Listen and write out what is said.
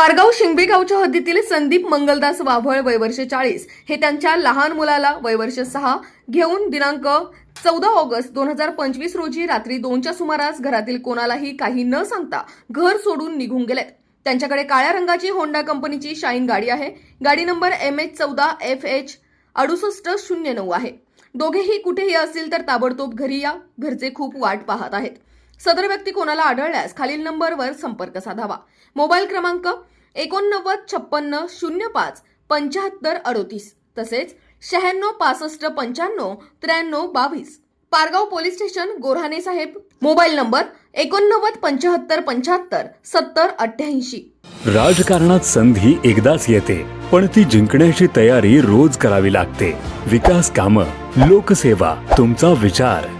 पारगाव शिंगवे गावच्या हद्दीतील संदीप मंगलदास वाभळ वयवर्ष चाळीस हे त्यांच्या लहान मुलाला वयवर्ष सहा घेऊन दिनांक चौदा ऑगस्ट दोन हजार पंचवीस रोजी रात्री दोनच्या सुमारास घरातील कोणालाही काही न सांगता घर सोडून निघून गेलेत. त्यांच्याकडे काळ्या रंगाची होंडा कंपनीची शाईन गाडी आहे. गाडी नंबर एम एच चौदा एफ एच अडुसष्ट शून्य नऊ आहे. दोघेही कुठेही असतील तर ताबडतोब घरी या. घरचे खूप वाट पाहत आहेत. सदर व्यक्ती कोणाला आढळल्यास खालील नंबरवर संपर्क साधावा. मोबाईल क्रमांक एकोणनव्वद छप्पन्न शून्य पाच पंच्याहत्तर अडोतीस तसेच शहाण्णव पासष्ट पंच्याण्णव त्र्याण्णव बावीस. पारगाव पोलीस स्टेशन गोऱ्हाणे साहेब. मोबाईल नंबर एकोणनव्वद पंच्याहत्तर पंच्याहत्तर सत्तर अठ्ठ्याऐंशी. राजकारणात संधी एकदाच येते पण ती जिंकण्याची तयारी रोज करावी लागते. विकास कामं लोकसेवा तुमचा विचार.